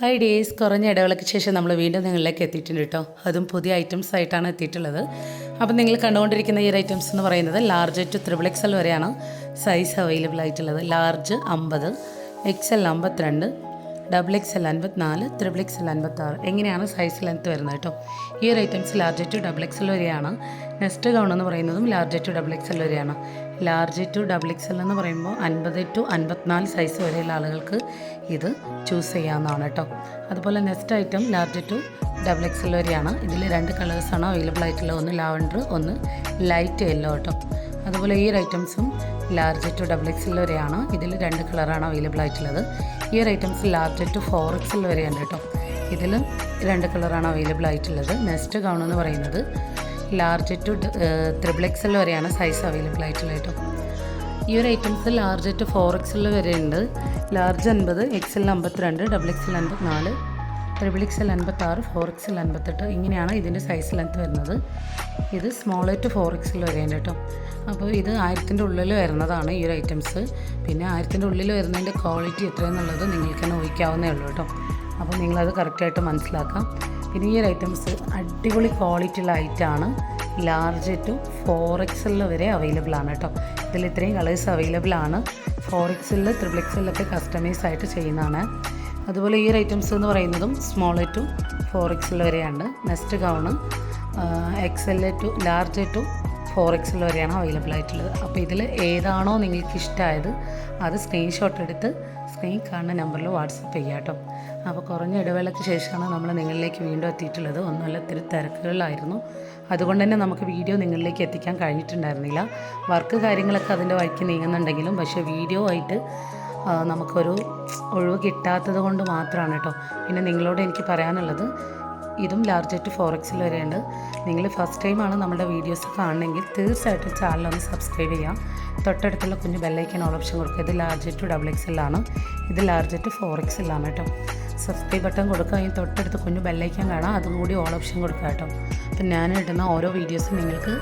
Hi days കുറഞ്ഞ ഇടവേളയ്ക്ക് ശേഷം നമ്മൾ വീണ്ടും നിങ്ങളിലേക്ക് എത്തിയിട്ടുണ്ട് കേട്ടോ. അതും പുതിയ ഐറ്റംസ് ആയിട്ടാണ് എത്തിയിട്ടുള്ളത്. അപ്പം നിങ്ങൾ കണ്ടുകൊണ്ടിരിക്കുന്ന ഈ ഒരു ഐറ്റംസ് എന്ന് പറയുന്നത് ലാർജ് ടു ത്രിബിൾ എക്സൽ വരെയാണ് സൈസ് അവൈലബിൾ ആയിട്ടുള്ളത്. ലാർജ് അമ്പത് എക്സൽ അമ്പത്തിരണ്ട് ഡബിൾ എക്സൽ അൻപത്തിനാല് ത്രിബിൾ എക്സൽ അൻപത്താറ്. എങ്ങനെയാണ് സൈസ് ലെങ്ത്ത് വരുന്നത് കേട്ടോ? ഈ ഒരു items large to double XL വരെയാണ് നെക്സ്റ്റ് ഗൗൺ എന്ന് പറയുന്നതും large to double X L വരെയാണ്. Large to double X L എന്ന് പറയുമ്പോൾ അൻപത് ടു അൻപത്തിനാല് സൈസ് വരെയുള്ള ആളുകൾക്ക് ഇത് ചൂസ് ചെയ്യാവുന്നതാണ് കേട്ടോ അതുപോലെ next item large to double X L വരെയാണ്. ഇതിൽ രണ്ട് കളേഴ്സാണ് അവൈലബിൾ ആയിട്ടുള്ളത് ഒന്ന് ലാവൻഡർ ഒന്ന് ലൈറ്റ് യെല്ലോ കേട്ടോ അതുപോലെ ഈ ഒരു ഐറ്റംസും large to double X L വരെയാണ്. ഇതിൽ രണ്ട് കളറാണ് അവൈലബിൾ ആയിട്ടുള്ളത്. ഈ ഒരു items large to four X L വരെയാണ് കേട്ടോ ഇതിൽ രണ്ട് കളറാണ് അവൈലബിൾ ആയിട്ടുള്ളത്. നെക്സ്റ്റ് ഗൗൺ എന്ന് പറയുന്നത് ലാർജ് ടു ത്രിബിൾ എക്സൽ വരെയാണ് സൈസ് അവൈലബിൾ ആയിട്ടുള്ളത് കേട്ടോ. ഈ ഒരു items large to four XL വരെ ഉണ്ട്. ലാർജ് അൻപത് എക്സൽ അമ്പത്തിരണ്ട് ഡബിൾ എക്സൽ അൻപത്തിനാല് ത്രിബിൾ എക്സൽ അൻപത്താറ് ഫോർ എക്സൽ അൻപത്തെട്ട്. ഇങ്ങനെയാണ് ഇതിന്റെ സൈസ് ലെങ്ത് വരുന്നത്. ഇത് സ്മോൾ ടു ഫോർ എക്സൽ വരെയുണ്ട് കേട്ടോ. അപ്പോൾ ഇത് ആയിരത്തിന്റെ ഉള്ളിൽ വരുന്നതാണ് ഈ ഒരു ഐറ്റംസ് പിന്നെ ആയിരത്തിന്റെ ഉള്ളിൽ വരുന്നതിന്റെ ക്വാളിറ്റി എത്രയെന്നുള്ളത് നിങ്ങൾക്ക് തന്നെ ഊഹിക്കാവുന്നേ ഉള്ളൂ കേട്ടോ. അപ്പോൾ നിങ്ങളത് കറക്റ്റായിട്ട് മനസ്സിലാക്കാം. പിന്നെ ഈ ഒരു ഐറ്റംസ് അടിപൊളി ക്വാളിറ്റി ഉള്ള ഐറ്റമാണ് ലാർജ് ടു ഫോർ എക്സലിൽ വരെ അവൈലബിൾ ആണ് കേട്ടോ. ഇതിൽ ഇത്രയും കളേഴ്സ് അവൈലബിൾ ആണ്. ഫോർ എക്സലിൽ ത്രിബിൾ എക്സലിലൊക്കെ കസ്റ്റമൈസ് ആയിട്ട് ചെയ്യുന്നതാണ്. അതുപോലെ ഈ ഒരു ഐറ്റംസ് എന്ന് പറയുന്നതും സ്മോൾ ടു ഫോർ എക്സൽ വരെയാണ്. Next gown XL to large to four എക്സിൽ വരെയാണ് അവൈലബിൾ ആയിട്ടുള്ളത്. അപ്പോൾ ഇതിൽ ഏതാണോ നിങ്ങൾക്ക് ഇഷ്ടമായത് അത് സ്ക്രീൻഷോട്ട് എടുത്ത് സ്ക്രീൻ കാണുന്ന നമ്പറിൽ വാട്സപ്പ് ചെയ്യുക കേട്ടോ. അപ്പോൾ കുറഞ്ഞ ഇടവേളയ്ക്ക് ശേഷമാണ് നമ്മൾ നിങ്ങളിലേക്ക് വീണ്ടും എത്തിയിട്ടുള്ളത്. ഒന്നുമല്ല ഇത്തിരി തിരക്കുകളിലായിരുന്നു. അതുകൊണ്ട് തന്നെ നമുക്ക് വീഡിയോ നിങ്ങളിലേക്ക് എത്തിക്കാൻ കഴിഞ്ഞിട്ടുണ്ടായിരുന്നില്ല. വർക്ക് കാര്യങ്ങളൊക്കെ അതിന്റെ വഴിക്ക് നീങ്ങുന്നുണ്ടെങ്കിലും പക്ഷേ വീഡിയോ ആയിട്ട് നമുക്കൊരു ഒഴിവ് കിട്ടാത്തത് കൊണ്ട് മാത്രമാണ് കേട്ടോ. പിന്നെ നിങ്ങളോട് എനിക്ക് പറയാനുള്ളത് ഇതും ലാർജ് ടു ഫോർ എക്സിൽ വരെയുണ്ട് നിങ്ങൾ ഫസ്റ്റ് ടൈമാണ് നമ്മുടെ വീഡിയോസ് കാണണമെങ്കിൽ തീർച്ചയായിട്ടും ചാനലൊന്ന് സബ്സ്ക്രൈബ് ചെയ്യാം. തൊട്ടടുത്തുള്ള കുഞ്ഞു ബെല്ലൈക്കൻ ഓപ്ഷൻ കൊടുക്കുക. ഇത് ലാർജ് ടു ഡബിൾ എക്സിലാണ് ഇത് ലാർജ് ടു ഫോർ എക്സിലാണ് കേട്ടോ. സബ്സ്ക്രൈബ് ബട്ടൺ കൊടുക്കുക. ഈ തൊട്ടടുത്ത് കുഞ്ഞു ബെല്ലൈക്കൻ കാണാം. അതും കൂടി ഓൾ ഓപ്ഷൻ കൊടുക്കുക കേട്ടോ. അപ്പം ഞാൻ ഇടുന്ന ഓരോ വീഡിയോസും നിങ്ങൾക്ക്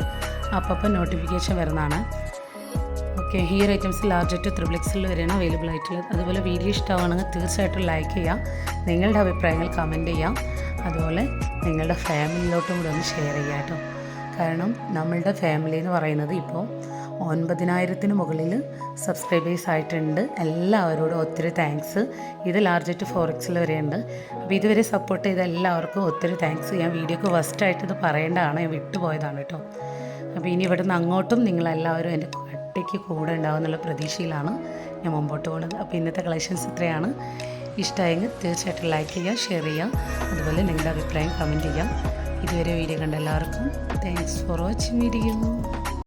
അപ്പം നോട്ടിഫിക്കേഷൻ വരുന്നതാണ്. Okay here items large to triple എക്സിൽ വരെയാണ് അവൈലബിൾ ആയിട്ടുള്ളത്. അതുപോലെ വീഡിയോ ഇഷ്ടമാണെങ്കിൽ തീർച്ചയായിട്ടും ലൈക്ക് ചെയ്യാം. നിങ്ങളുടെ അഭിപ്രായങ്ങൾ കമന്റ് ചെയ്യാം. അതുപോലെ നിങ്ങളുടെ ഫാമിലിയിലോട്ടും കൂടെ ഒന്ന് ഷെയർ ചെയ്യാം കേട്ടോ. കാരണം നമ്മളുടെ ഫാമിലി എന്ന് പറയുന്നത് ഇപ്പോൾ ഒൻപതിനായിരത്തിന് മുകളിൽ സബ്സ്ക്രൈബേഴ്സ് ആയിട്ടുണ്ട്. എല്ലാവരോടും ഒത്തിരി താങ്ക്സ് ഇത് ലാർജറ്റ് ഫോറക്സിൽ വരെയുണ്ട്. അപ്പോൾ ഇതുവരെ സപ്പോർട്ട് ചെയ്ത എല്ലാവർക്കും ഒത്തിരി താങ്ക്സ് ഞാൻ വീഡിയോക്ക് ഫസ്റ്റായിട്ട് ഇത് പറയേണ്ടതാണ്. ഞാൻ വിട്ടുപോയതാണ് കേട്ടോ. അപ്പോൾ ഇനി ഇവിടുന്ന് അങ്ങോട്ടും നിങ്ങളെല്ലാവരും എന്റെ ഒറ്റയ്ക്ക് കൂടെ ഉണ്ടാവും എന്നുള്ള പ്രതീക്ഷയിലാണ് ഞാൻ മുമ്പോട്ട് പോകുന്നത് അപ്പോൾ ഇന്നത്തെ കളക്ഷൻസ് ഇത്രയാണ്. ഇഷ്ടമായെങ്കിൽ തീർച്ചയായിട്ടും ലൈക്ക് ചെയ്യുക ഷെയർ ചെയ്യുക. അതുപോലെ നിങ്ങളുടെ അഭിപ്രായം കമന്റ് ചെയ്യാം ഇതുവരെ വീഡിയോ കണ്ട എല്ലാവർക്കും താങ്ക്സ് ഫോർ വാച്ചിങ് വീഡിയോ